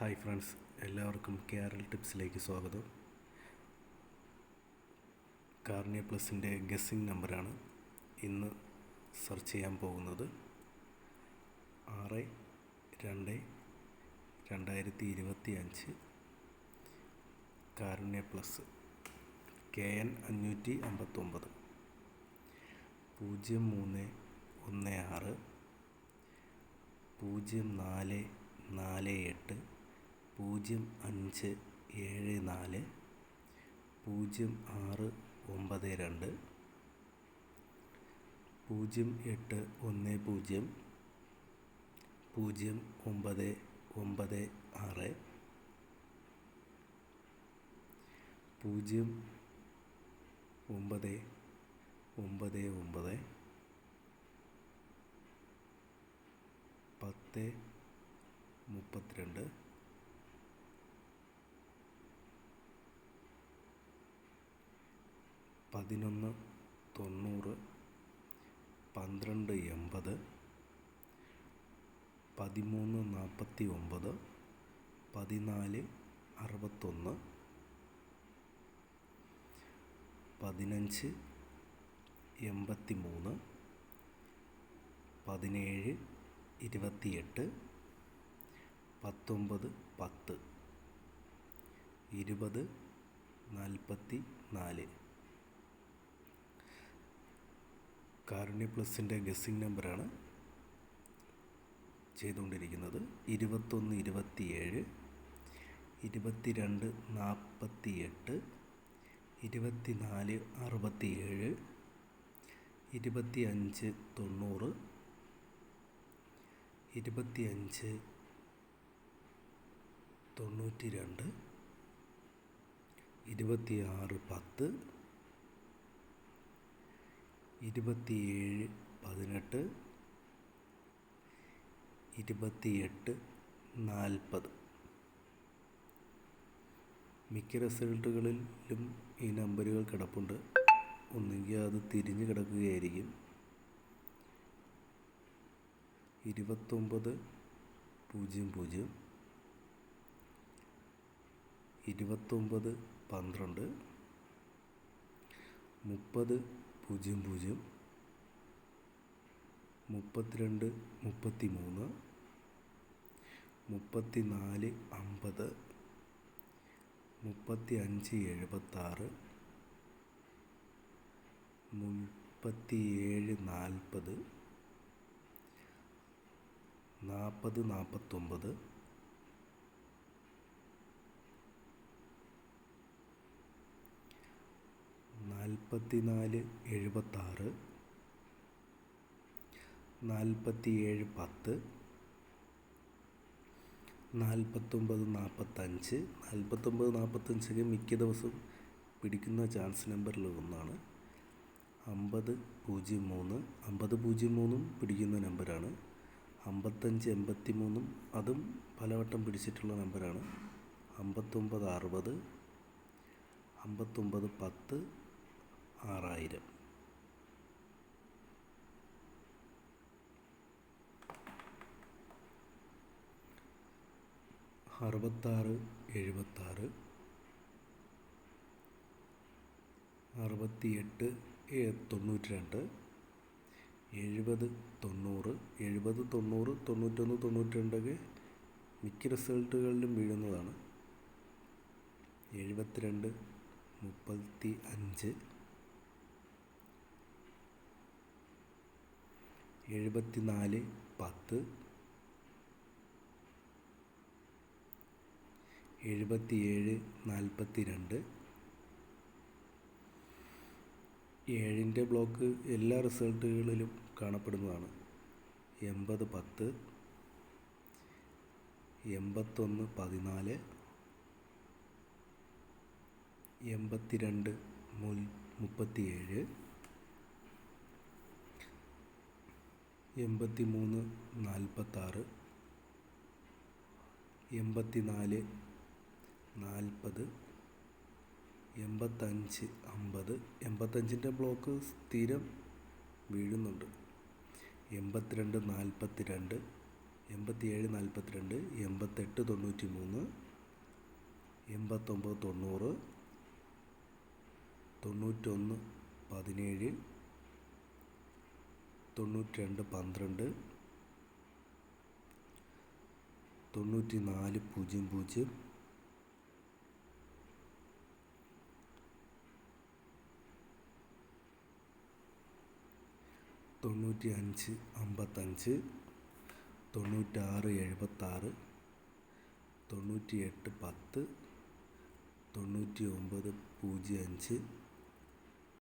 Hi friends എല്ലാവർക്കും കേരൾ ടിപ്സിലേക്ക് സ്വാഗതം. Carnea പ്ലസിന്റെ guessing നമ്പറാണ് ഇന്ന് സെർച്ച് ചെയ്യാൻ പോകുന്നത്. ആറ് രണ്ട് രണ്ടായിരത്തി ഇരുപത്തി അഞ്ച് കാരുണ്യ പ്ലസ് കെ എൻ അഞ്ഞൂറ്റി അമ്പത്തൊമ്പത് പൂജ്യം മൂന്ന് ഒന്ന് ആറ്. പൂജ്യം നാല് നാല് എട്ട്. പൂജ്യം അഞ്ച് ഏഴ് നാല് പൂജ്യം ആറ് ഒമ്പത് രണ്ട് പൂജ്യം എട്ട് ഒന്ന് പൂജ്യം പൂജ്യം ഒമ്പത് ഒമ്പത് ആറ് പൂജ്യം ഒമ്പത് ഒമ്പത് ഒമ്പത് പത്ത് മുപ്പത്തിരണ്ട് പതിനൊന്ന് തൊണ്ണൂറ് പന്ത്രണ്ട് എൺപത് പതിമൂന്ന് നാൽപ്പത്തി ഒമ്പത് പതിനാല് അറുപത്തൊന്ന് പതിനഞ്ച് എൺപത്തി മൂന്ന് പതിനേഴ് ഇരുപത്തിയെട്ട് പത്തൊമ്പത് പത്ത് ഇരുപത് നാൽപ്പത്തി നാല് കാരുണ്യ പ്ലസിന്റെ ഗസ്സിംഗ് നമ്പറാണ് ചെയ്തുകൊണ്ടിരിക്കുന്നത്. ഇരുപത്തൊന്ന് ഇരുപത്തിയേഴ് ഇരുപത്തിരണ്ട് നാൽപ്പത്തി എട്ട് ഇരുപത്തി നാല് ഇരുപത്തി അഞ്ച് തൊണ്ണൂറ് ഇരുപത്തി അഞ്ച് തൊണ്ണൂറ്റി രണ്ട് ഇരുപത്തിയാറ് പത്ത് ഇരുപത്തിയേഴ് പതിനെട്ട് ഇരുപത്തിയെട്ട് നാൽപ്പത്. മിക്ക റിസൾട്ടുകളിലും ഈ നമ്പറുകൾ കിടപ്പുണ്ട്. ഒന്നുകിൽ അത് തിരിഞ്ഞ് കിടക്കുകയായിരിക്കും. ഇരുപത്തൊമ്പത് പൂജ്യം പൂജ്യം ഇരുപത്തൊമ്പത് പന്ത്രണ്ട് മുപ്പത് പൂജ്യം പൂജ്യം മുപ്പത്തിരണ്ട് മുപ്പത്തി മൂന്ന് മുപ്പത്തി നാല് അമ്പത് മുപ്പത്തി അഞ്ച് എഴുപത്താറ് മുപ്പത്തി ഏഴ് നാൽപ്പത് നാൽപ്പത് നാൽപ്പത്തൊമ്പത് നാൽപ്പത്തി നാല് എഴുപത്താറ് നാൽപ്പത്തി ഏഴ് പത്ത് നാൽപ്പത്തൊമ്പത് നാൽപ്പത്തഞ്ച് നാൽപ്പത്തൊമ്പത് നാൽപ്പത്തഞ്ചൊക്കെ മിക്ക ദിവസവും പിടിക്കുന്ന ചാൻസ് നമ്പറിൽ ഒന്നാണ്. അമ്പത് പൂജ്യം മൂന്ന്. അമ്പത് പൂജ്യം മൂന്നും പിടിക്കുന്ന നമ്പറാണ്. അമ്പത്തഞ്ച് എൺപത്തി മൂന്നും അതും പലവട്ടം പിടിച്ചിട്ടുള്ള നമ്പറാണ്. അമ്പത്തൊമ്പത് അറുപത് അമ്പത്തൊമ്പത് പത്ത് ആറായിരം. അറുപത്താറ് എഴുപത്താറ്. അറുപത്തിയെട്ട് തൊണ്ണൂറ്റി രണ്ട് എഴുപത് തൊണ്ണൂറ്. എഴുപത് തൊണ്ണൂറ് തൊണ്ണൂറ്റൊന്ന് തൊണ്ണൂറ്റി രണ്ടൊക്കെ മിക്ക റിസൾട്ടുകളിലും വീഴുന്നതാണ്. എഴുപത്തിരണ്ട് മുപ്പത്തി അഞ്ച് എഴുപത്തി നാല് പത്ത്. എഴുപത്തിയേഴ് നാൽപ്പത്തി രണ്ട് ഏഴിന്റെ ബ്ലോക്ക് എല്ലാ റിസൾട്ടുകളിലും കാണപ്പെടുന്നതാണ്. എൺപത് പത്ത്. എൺപത്തൊന്ന് പതിനാല്. എൺപത്തിരണ്ട് മുൽ മുപ്പത്തിയേഴ്. എൺപത്തി മൂന്ന് നാൽപ്പത്താറ് എൺപത്തി നാല് നാൽപ്പത് എൺപത്തഞ്ച് അമ്പത്. എൺപത്തഞ്ചിന്റെ ബ്ലോക്ക് സ്ഥിരം വീഴുന്നുണ്ട്. എൺപത്തിരണ്ട് നാൽപ്പത്തി രണ്ട് എൺപത്തി ഏഴ് നാൽപ്പത്തി രണ്ട് എൺപത്തെട്ട് തൊണ്ണൂറ്റി മൂന്ന് എൺപത്തൊമ്പത് തൊണ്ണൂറ് തൊണ്ണൂറ്റൊന്ന് പതിനേഴ് തൊണ്ണൂറ്റി രണ്ട് പന്ത്രണ്ട്. തൊണ്ണൂറ്റി നാല് പൂജ്യം പൂജ്യം. തൊണ്ണൂറ്റി അഞ്ച് അമ്പത്തഞ്ച്. തൊണ്ണൂറ്റാറ് എഴുപത്താറ്. തൊണ്ണൂറ്റി എട്ട് പത്ത്. തൊണ്ണൂറ്റി ഒമ്പത് പൂജ്യം അഞ്ച്.